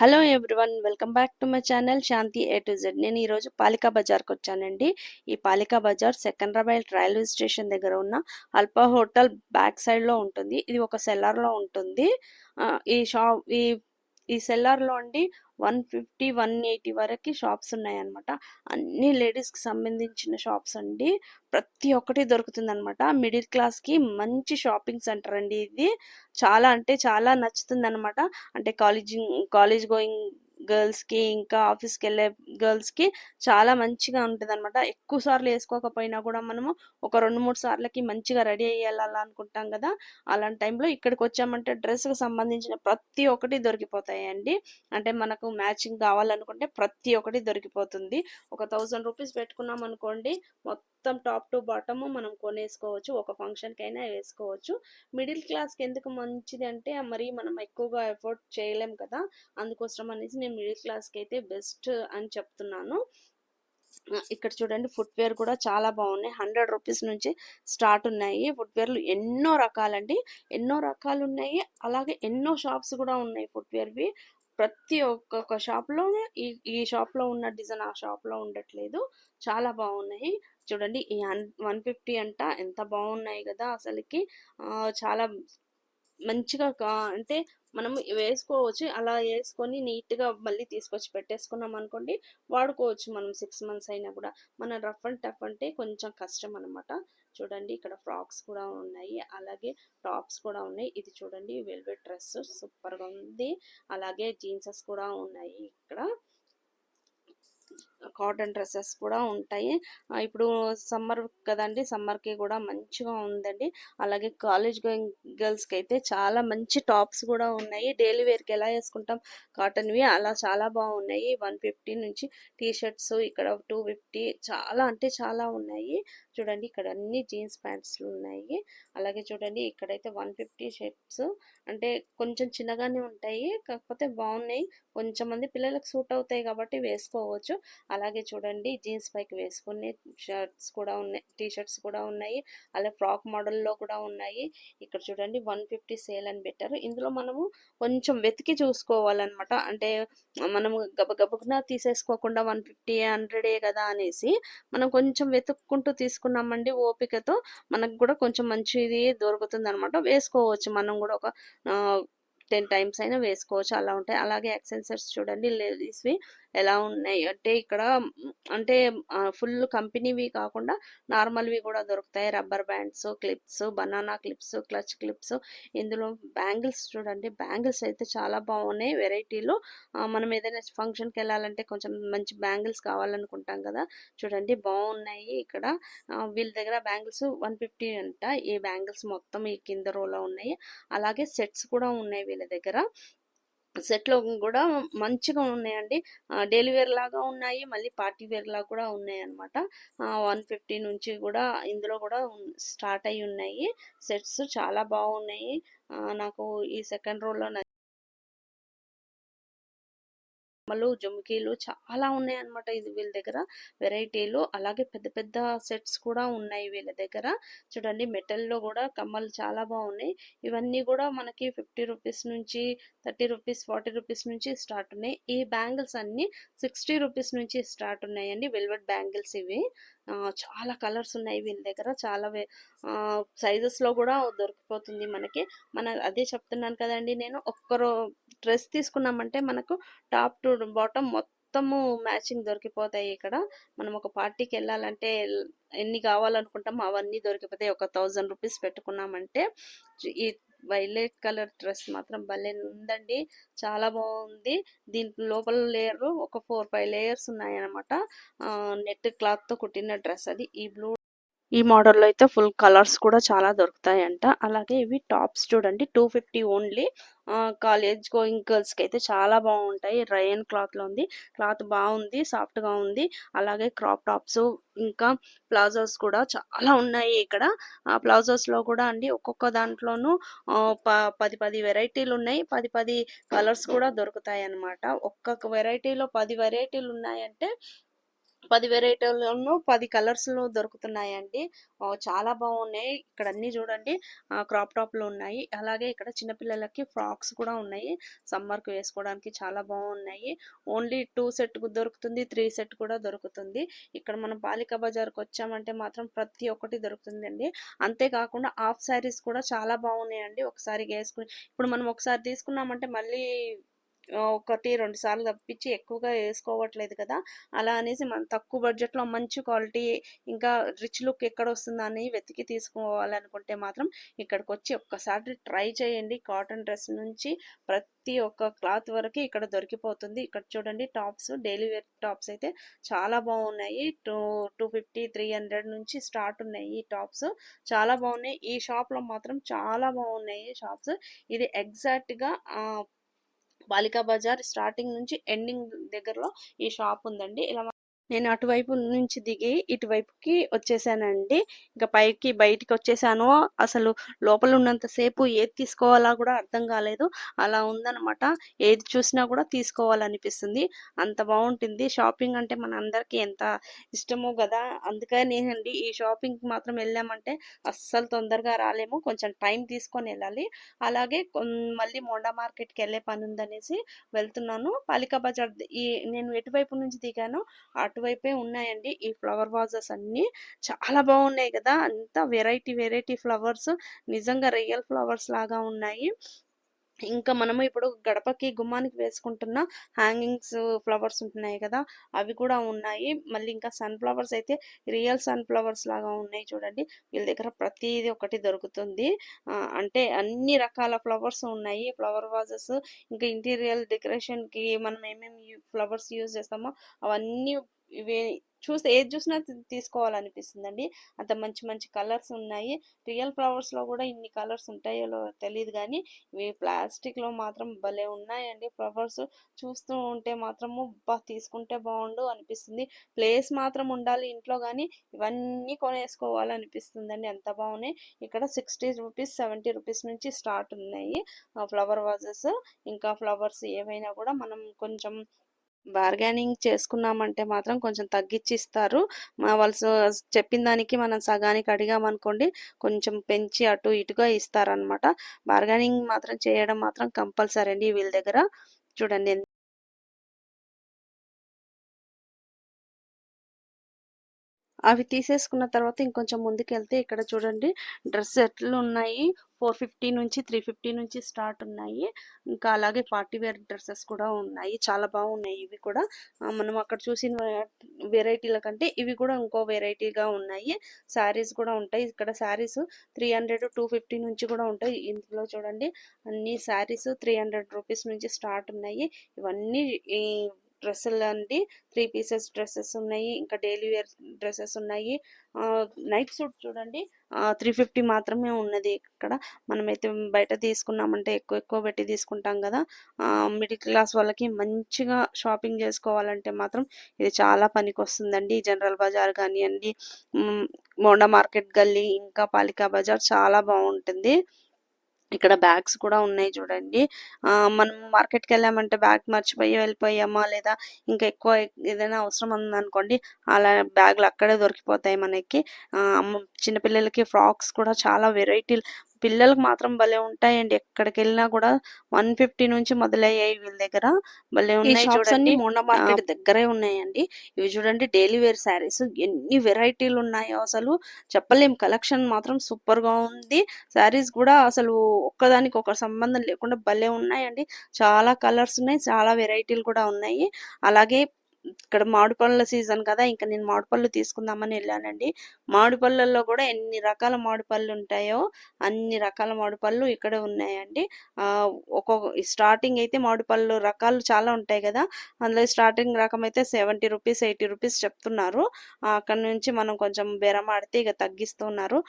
Hello everyone welcome back to my channel Shanti A to Z నేను ఈరోజు పాలికా బజార్కి వచ్చానండి. ఈ పాలికా బజార్ సెకండ్రాబాద్ రైల్వే స్టేషన్ దగ్గర ఉన్న అల్పా హోటల్ బ్యాక్ సైడ్లో ఉంటుంది. ఇది ఒక సెల్లర్లో ఉంటుంది. ఈ షాప్ ఈ ఈ సెల్లార్లో అండి వన్ ఫిఫ్టీ వన్ ఎయిటీ వరకు షాప్స్ ఉన్నాయన్నమాట. అన్ని లేడీస్కి సంబంధించిన షాప్స్ అండి. ప్రతి ఒక్కటి దొరుకుతుంది అనమాట మిడిల్ క్లాస్కి మంచి షాపింగ్ సెంటర్ అండి ఇది. చాలా అంటే చాలా నచ్చుతుంది అనమాట అంటే కాలేజింగ్ కాలేజ్ గోయింగ్ గర్ల్స్కి ఇంకా ఆఫీస్కి వెళ్ళే గర్ల్స్కి చాలా మంచిగా ఉంటుంది అనమాట ఎక్కువ సార్లు వేసుకోకపోయినా కూడా మనము ఒక రెండు మూడు సార్లకి మంచిగా రెడీ అయ్యాలనుకుంటాం కదా. అలాంటి టైంలో ఇక్కడికి వచ్చామంటే డ్రెస్కి సంబంధించిన ప్రతి ఒక్కటి దొరికిపోతాయండి. అంటే మనకు మ్యాచింగ్ కావాలనుకుంటే ప్రతి ఒక్కటి దొరికిపోతుంది. ఒక థౌజండ్ రూపీస్ పెట్టుకున్నాం అనుకోండి మొత్తం టాప్ టు బాటము మనం కొనేసుకోవచ్చు. ఒక ఫంక్షన్కి అయినా వేసుకోవచ్చు. మిడిల్ క్లాస్కి ఎందుకు మంచిది అంటే మరి మనం ఎక్కువగా ఎఫోర్డ్ చేయలేం కదా. అందుకోసం అనేసి నేను మిడిల్ క్లాస్కి అయితే బెస్ట్ అని చెప్తున్నాను. ఇక్కడ చూడండి ఫుట్వేర్ కూడా చాలా బాగున్నాయి. హండ్రెడ్ రూపీస్ నుంచి స్టార్ట్ ఉన్నాయి. ఫుట్వేర్లు ఎన్నో రకాలండి. ఎన్నో రకాలు ఉన్నాయి. అలాగే ఎన్నో షాప్స్ కూడా ఉన్నాయి ఫుట్వేర్వి. ప్రతి ఒక్కొక్క షాప్లోనే ఈ ఈ షాప్లో ఉన్న డిజైన్ ఆ షాప్లో ఉండట్లేదు. చాలా బాగున్నాయి. చూడండి ఈ వన్ ఫిఫ్టీ అంట ఎంత బాగున్నాయి కదా అసలుకి. చాలా మంచిగా కా- అంటే మనం వేసుకోవచ్చు. అలా వేసుకొని నీట్గా మళ్ళీ తీసుకొచ్చి పెట్టేసుకున్నాం అనుకోండి వాడుకోవచ్చు మనం సిక్స్ మంత్స్ అయినా కూడా. మన రఫ్ అండ్ టఫ్ అంటే కొంచెం కష్టం అనమాట చూడండి ఇక్కడ ఫ్రాక్స్ కూడా ఉన్నాయి. అలాగే టాప్స్ కూడా ఉన్నాయి. ఇది చూడండి వెల్వెట్ డ్రెస్ సూపర్గా ఉంది. అలాగే జీన్సెస్ కూడా ఉన్నాయి ఇక్కడ. కాటన్ డ్రెస్సెస్ కూడా ఉంటాయి. ఇప్పుడు సమ్మర్ కదండి సమ్మర్కి కూడా మంచిగా ఉందండి. అలాగే కాలేజ్ గోయింగ్ గర్ల్స్కి అయితే చాలా మంచి టాప్స్ కూడా ఉన్నాయి. డైలీ వేర్కి ఎలా వేసుకుంటాం కాటన్వి అలా చాలా బాగున్నాయి. వన్ ఫిఫ్టీ నుంచి టీ షర్ట్స్ ఇక్కడ టూ ఫిఫ్టీ చాలా అంటే చాలా ఉన్నాయి. చూడండి ఇక్కడ అన్ని జీన్స్ ప్యాంట్స్లు ఉన్నాయి. అలాగే చూడండి ఇక్కడైతే వన్ ఫిఫ్టీ షర్ట్స్ అంటే కొంచెం చిన్నగానే ఉంటాయి కాకపోతే బాగున్నాయి. కొంచెం మంది పిల్లలకు సూట్ అవుతాయి కాబట్టి వేసుకోవచ్చు. అలాగే చూడండి జీన్స్ పైకి వేసుకునే షర్ట్స్ కూడా ఉన్నాయి టీ షర్ట్స్ కూడా ఉన్నాయి అలాగే ఫ్రాక్ మోడల్లో కూడా ఉన్నాయి. ఇక్కడ చూడండి వన్ ఫిఫ్టీ సేల్ అని పెట్టారు. ఇందులో మనము కొంచెం వెతికి చూసుకోవాలన్నమాట. అంటే మనము గబగబున తీసేసుకోకుండా వన్ ఫిఫ్టీ హండ్రెడే కదా అనేసి మనం కొంచెం వెతుక్కుంటూ తీసుకున్నామండి ఓపికతో మనకు కూడా కొంచెం మంచిది దొరుకుతుంది అనమాట వేసుకోవచ్చు మనం కూడా ఒక టెన్ టైమ్స్ అయినా వేసుకోవచ్చు అలా ఉంటాయి. అలాగే ఎక్సెన్సర్స్ చూడండి లేడీస్వి ఎలా ఉన్నాయి? అంటే ఇక్కడ అంటే ఫుల్ కంపెనీవి కాకుండా నార్మల్వి కూడా దొరుకుతాయి. Rubber bands clips banana clips clutch clips. ఇందులో బ్యాంగిల్స్ చూడండి. బ్యాంగిల్స్ అయితే చాలా బాగున్నాయి. వెరైటీలో. మనం ఏదైనా ఫంక్షన్కి వెళ్ళాలంటే కొంచెం మంచి బ్యాంగిల్స్ కావాలనుకుంటాం కదా. చూడండి బాగున్నాయి ఇక్కడ. వీళ్ళ దగ్గర బ్యాంగిల్స్ వన్ ఫిఫ్టీ అంట. ఈ బ్యాంగిల్స్ మొత్తం ఈ కింద రోలో ఉన్నాయి. అలాగే సెట్స్ కూడా ఉన్నాయి వీళ్ళ దగ్గర. సెట్లో కూడా మంచిగా ఉన్నాయండి. డైలీ వేర్ లాగా ఉన్నాయి. మళ్ళీ పార్టీ వేర్ లాగా కూడా ఉన్నాయి అనమాట వన్ ఫిఫ్టీ నుంచి కూడా ఇందులో కూడా స్టార్ట్ అయి ఉన్నాయి. సెట్స్ చాలా బాగున్నాయి. నాకు ఈ సెకండ్ రోలో కమ్మలు జుమ్కీలు చాలా ఉన్నాయి అన్నమాట ఇది వీళ్ళ దగ్గర. వెరైటీలు. అలాగే పెద్ద పెద్ద సెట్స్ కూడా ఉన్నాయి వీళ్ళ దగ్గర. చూడండి మెటల్లో కూడా కమ్మలు చాలా బాగున్నాయి. ఇవన్నీ కూడా మనకి ఫిఫ్టీ రూపీస్ నుంచి థర్టీ రూపీస్ ఫార్టీ రూపీస్ నుంచి స్టార్ట్ ఉన్నాయి. ఈ బ్యాంగిల్స్ అన్ని సిక్స్టీ రూపీస్ నుంచి స్టార్ట్ ఉన్నాయండి. వెల్వెట్ బ్యాంగిల్స్ ఇవి. చాలా కలర్స్ ఉన్నాయి వీళ్ళ దగ్గర. చాలా సైజెస్లో కూడా దొరికిపోతుంది మనకి. మన అదే చెప్తున్నాను కదండి నేను. ఒక్కరో డ్రెస్ తీసుకున్నామంటే మనకు టాప్ టు బాటమ్ మొత్తము మ్యాచింగ్ దొరికిపోతాయి ఇక్కడ. మనం ఒక పార్టీకి వెళ్ళాలంటే ఎన్ని కావాలనుకుంటామో అవన్నీ దొరికిపోతాయి. ఒక థౌజండ్ రూపీస్ పెట్టుకున్నామంటే ఈ వైలెట్ కలర్ డ్రెస్ మాత్రం భలే ఉందండి. చాలా బాగుంది. దీని లోపల లేయర్ ఒక ఫోర్ ఫైవ్ లేయర్స్ ఉన్నాయన్నమాట. నెట్ క్లాత్తో కుట్టిన డ్రెస్ అది. ఈ బ్లూ ఈ మోడల్లో అయితే ఫుల్ కలర్స్ కూడా చాలా దొరుకుతాయంట. అలాగే ఇవి టాప్స్ చూడండి. Two fifty only. College going గర్ల్స్కి అయితే చాలా బాగుంటాయి. రయన్ క్లాత్లో ఉంది. క్లాత్ బాగుంది సాఫ్ట్గా ఉంది. అలాగే క్రాప్ టాప్స్ ఇంకా ప్లాజోస్ కూడా చాలా ఉన్నాయి ఇక్కడ. ఆ ప్లాజోస్లో కూడా అండి ఒక్కొక్క దాంట్లోనూ ప- పది పది వెరైటీలు ఉన్నాయి. పది పది కలర్స్ కూడా దొరుకుతాయి అన్నమాట ఒక్కొక్క వెరైటీలో పది వెరైటీలు ఉన్నాయంటే పది వెరైటీలను పది కలర్స్లో దొరుకుతున్నాయండి. చాలా బాగున్నాయి. ఇక్కడ అన్ని చూడండి. క్రాప్ టాప్లు ఉన్నాయి. అలాగే ఇక్కడ చిన్నపిల్లలకి ఫ్రాక్స్ కూడా ఉన్నాయి. సమ్మర్కి వేసుకోవడానికి చాలా బాగున్నాయి. ఓన్లీ టూ సెట్ దొరుకుతుంది త్రీ సెట్ కూడా దొరుకుతుంది. ఇక్కడ మనం బాలికా బజార్కి వచ్చామంటే మాత్రం ప్రతి ఒక్కటి దొరుకుతుందండి. అంతేకాకుండా హాఫ్ శారీస్ కూడా చాలా బాగున్నాయండి. ఒకసారి వేసుకుని ఇప్పుడు మనం ఒకసారి తీసుకున్నామంటే మళ్ళీ ఒకటి రెండు సార్లు తప్పించి ఎక్కువగా వేసుకోవట్లేదు కదా. అలా అనేసి మనం తక్కువ బడ్జెట్లో మంచి క్వాలిటీ ఇంకా రిచ్ లుక్ ఎక్కడ వస్తుందని వెతికి తీసుకోవాలనుకుంటే మాత్రం ఇక్కడికి వచ్చి ఒక్కసారి ట్రై చేయండి. కాటన్ డ్రెస్ నుంచి ప్రతి ఒక్క క్లాత్ వరకు ఇక్కడ దొరికిపోతుంది. ఇక్కడ చూడండి టాప్స్ డైలీ వేర్ టాప్స్ అయితే చాలా బాగున్నాయి. Two two fifty three hundred నుంచి స్టార్ట్ ఉన్నాయి ఈ టాప్స్. చాలా బాగున్నాయి. ఈ షాప్లో మాత్రం చాలా బాగున్నాయి షాప్స్. ఇది ఎగ్జాక్ట్గా బాలికా బజార్ స్టార్టింగ్ నుంచి ఎండింగ్ దగ్గరలో ఈ షాప్ ఉందండి. ఇలా నేను అటువైపు నుంచి దిగి ఇటువైపుకి వచ్చేసానండి. ఇంకా పైకి బయటికి వచ్చేసాను. అసలు లోపల ఉన్నంతసేపు ఏది తీసుకోవాలా కూడా అర్థం కాలేదు. అలా ఉందన్నమాట. ఏది చూసినా కూడా తీసుకోవాలనిపిస్తుంది. అంత బాగుంటుంది. షాపింగ్ అంటే మన అందరికీ ఎంత ఇష్టమో కదా! అందుకనినండి ఈ షాపింగ్కి మాత్రం వెళ్ళామంటే అస్సలు తొందరగా రాలేము. కొంచెం టైం తీసుకొని వెళ్ళాలి. అలాగే మళ్ళీ మోండా మార్కెట్కి వెళ్ళే పని ఉందనేసి వెళ్తున్నాను. పాలికా బజార్ ఈ నేను ఎటువైపు నుంచి దిగానో అటువైపే ఉన్నాయండి. ఈ ఫ్లవర్ వాజెస్ అన్ని చాలా బాగున్నాయి కదా! అంత వెరైటీ వెరైటీ ఫ్లవర్స్. నిజంగా రియల్ ఫ్లవర్స్ లాగా ఉన్నాయి. ఇంకా మనము ఇప్పుడు గడపకి గుమ్మానికి వేసుకుంటున్న హ్యాంగింగ్స్ ఫ్లవర్స్ ఉంటున్నాయి కదా! అవి కూడా ఉన్నాయి. మళ్ళీ ఇంకా సన్ ఫ్లవర్స్ అయితే రియల్ సన్ ఫ్లవర్స్ లాగా ఉన్నాయి చూడండి. వీళ్ళ దగ్గర ప్రతిదీ ఒకటి దొరుకుతుంది. అంటే అన్ని రకాల ఫ్లవర్స్ ఉన్నాయి. ఫ్లవర్ వాజెస్ ఇంకా ఇంటీరియర్ డెకరేషన్కి మనం ఏమేమి ఫ్లవర్స్ యూజ్ చేస్తామో అవన్నీ ఇవి చూస్తే ఏది చూసినా తీసుకోవాలనిపిస్తుందండి. అంత మంచి మంచి కలర్స్ ఉన్నాయి. రియల్ ఫ్లవర్స్లో కూడా ఇన్ని కలర్స్ ఉంటాయో తెలియదు కానీ ఇవి ప్లాస్టిక్లో మాత్రం భలే ఉన్నాయండి. ఫ్లవర్స్ చూస్తూ ఉంటే మాత్రము బా తీసుకుంటే బాగుండు అనిపిస్తుంది. ప్లేస్ మాత్రం ఉండాలి ఇంట్లో కానీ ఇవన్నీ కొనేసుకోవాలనిపిస్తుందండి. అంత బాగున్నాయి. ఇక్కడ సిక్స్టీ రూపీస్ సెవెంటీ రూపీస్ నుంచి స్టార్ట్ ఉన్నాయి ఫ్లవర్ వాజెస్. ఇంకా ఫ్లవర్స్ ఏవైనా కూడా మనం కొంచెం బార్గెనింగ్ చేసుకున్నామంటే మాత్రం కొంచెం తగ్గించి ఇస్తారు మా వాళ్ళు చెప్పిన దానికి మనం సగానికి అడిగామనుకోండి కొంచెం పెంచి అటు ఇటుగా ఇస్తారనమాట బార్గెనింగ్ మాత్రం చేయడం మాత్రం కంపల్సరీ అండి వీళ్ళ దగ్గర. చూడండి అవి తీసేసుకున్న తర్వాత ఇంకొంచెం ముందుకెళ్తే ఇక్కడ చూడండి డ్రెస్ సెట్లు ఉన్నాయి ఫోర్ ఫిఫ్టీ నుంచి త్రీ ఫిఫ్టీ నుంచి స్టార్ట్ ఉన్నాయి. ఇంకా అలాగే పార్టీ వేర్ డ్రెస్సెస్ కూడా ఉన్నాయి. చాలా బాగున్నాయి ఇవి కూడా. మనం అక్కడ చూసిన వెరైటీల కంటే ఇవి కూడా ఇంకో వెరైటీగా ఉన్నాయి. శారీస్ కూడా ఉంటాయి. ఇక్కడ saris three hundred two fifty నుంచి కూడా ఉంటాయి. ఇందులో చూడండి అన్ని శారీస్ త్రీ హండ్రెడ్ రూపీస్ నుంచి స్టార్ట్ ఉన్నాయి. ఇవన్నీ ఈ డ్రెస్సులు అండి. త్రీ పీసెస్ డ్రెస్సెస్ ఉన్నాయి. ఇంకా డైలీ వేర్ డ్రెస్సెస్ ఉన్నాయి. నైట్ సూట్ చూడండి. త్రీ ఫిఫ్టీ మాత్రమే ఉన్నది ఇక్కడ. మనమైతే బయట తీసుకున్నామంటే ఎక్కువ ఎక్కువ పెట్టి తీసుకుంటాం కదా. మిడిల్ క్లాస్ వాళ్ళకి మంచిగా షాపింగ్ చేసుకోవాలంటే మాత్రం ఇది చాలా పనికి వస్తుందండి జనరల్ బజార్ కానివ్వండి మోండా మార్కెట్ గల్లీ ఇంకా పాలికా బజార్ చాలా బాగుంటుంది. ఇక్కడ బ్యాగ్స్ కూడా ఉన్నాయి చూడండి. ఆ, మనం మార్కెట్కి వెళ్ళామంటే బ్యాగ్ మర్చిపోయి వెళ్ళిపోయామా? లేదా ఇంకా ఎక్కువ ఏదైనా అవసరం ఉందనుకోండి అలా బ్యాగులు అక్కడే దొరికిపోతాయి మనకి. ఆ, చిన్నపిల్లలకి ఫ్రాక్స్ కూడా చాలా వెరైటీ పిల్లలకు మాత్రం భలే ఉంటాయండి. ఎక్కడికి వెళ్ళినా కూడా వన్ ఫిఫ్టీ నుంచి మొదలయ్యాయి వీళ్ళ దగ్గర. భలే ఉన్నాయి చూడండి. మోండా మార్కెట్ దగ్గరే ఉన్నాయండి. ఇవి చూడండి డైలీ వేర్ శారీస్. ఎన్ని వెరైటీలు ఉన్నాయో అసలు చెప్పలేం. కలెక్షన్ మాత్రం సూపర్గా ఉంది. శారీస్ కూడా అసలు ఒక్కదానికి ఒక సంబంధం లేకుండా భలే ఉన్నాయండి. చాలా కలర్స్ ఉన్నాయి. చాలా వెరైటీలు కూడా ఉన్నాయి. అలాగే ఇక్కడ మామిడి పళ్ళ సీజన్ కదా ఇంకా నేను మామిడి పళ్ళు తీసుకుందామని వెళ్ళానండి. మామిడి పళ్ళల్లో కూడా ఎన్ని రకాల మామిడి పళ్ళు ఉంటాయో అన్ని రకాల మామిడి పళ్ళు ఇక్కడ ఉన్నాయండి. ఒక్కొక్క స్టార్టింగ్ అయితే మామిడి పళ్ళు రకాలు చాలా ఉంటాయి కదా అందులో స్టార్టింగ్ రకం అయితే సెవెంటీ రూపీస్ ఎయిటీ రూపీస్ చెప్తున్నారు. అక్కడ నుంచి మనం కొంచెం బెరం ఆడితే ఇక తగ్గిస్తున్నారు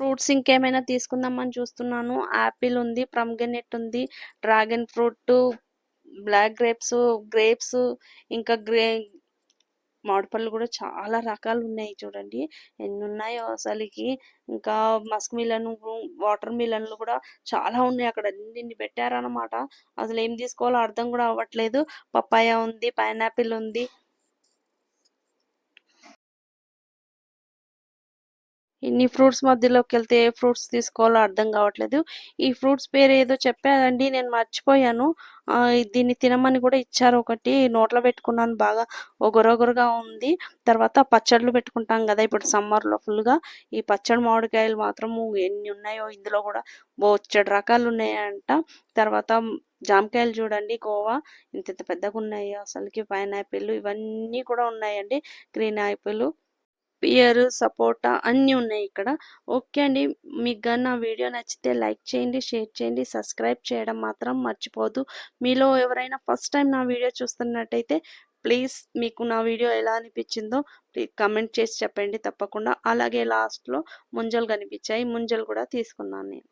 ఫ్రూట్స్ ఇంకేమైనా తీసుకుందామని చూస్తున్నాను. యాపిల్ ఉంది ప్రమ్గెనెట్ ఉంది dragon fruit black grapes grapes ఇంకా గ్రే మామిడిపళ్ళు కూడా చాలా రకాలు ఉన్నాయి చూడండి. ఎన్ని ఉన్నాయో అసలుకి. ఇంకా మస్క్ మిలన్ వాటర్ మిలన్లు కూడా చాలా ఉన్నాయి అక్కడ. అన్ని పెట్టారన్నమాట. అసలు ఏం తీసుకోవాలో అర్థం కూడా అవ్వట్లేదు. పప్పాయ ఉంది పైనాపిల్ ఉంది ఇన్ని ఫ్రూట్స్ మధ్యలోకి వెళ్తే ఏ ఫ్రూట్స్ తీసుకోవాలో అర్థం కావట్లేదు. ఈ ఫ్రూట్స్ పేరు ఏదో చెప్పారండి నేను మర్చిపోయాను. దీన్ని తినమని కూడా ఇచ్చారు ఒకటి. నోట్లో పెట్టుకున్నాను బాగా ఒగరొగరుగా ఉంది. తర్వాత పచ్చళ్ళు పెట్టుకుంటాం కదా ఇప్పుడు సమ్మర్లో ఫుల్గా. ఈ పచ్చడి మామిడికాయలు మాత్రము ఎన్ని ఉన్నాయో ఇందులో కూడా బొచ్చడి రకాలు ఉన్నాయంట తర్వాత జామకాయలు చూడండి గోవా ఇంత ఇంత పెద్దగా ఉన్నాయి అసలుకి పైనాపిల్ ఇవన్నీ కూడా ఉన్నాయండి. గ్రీన్ యాపిల్ పియర్ సపోటా అన్నీ ఉన్నాయి ఇక్కడ. ఓకే అండి. మీకు కానీ నా వీడియో నచ్చితే లైక్ చేయండి షేర్ చేయండి సబ్స్క్రైబ్ చేయడం మాత్రం మర్చిపోదు. మీలో ఎవరైనా ఫస్ట్ టైం నా వీడియో చూస్తున్నట్టయితే ప్లీజ్ మీకు నా వీడియో ఎలా అనిపించిందో ప్లీజ్ కమెంట్ చేసి చెప్పండి తప్పకుండా. అలాగే లాస్ట్లో ముంజలు కనిపించాయి. ముంజలు కూడా తీసుకున్నాను నేను.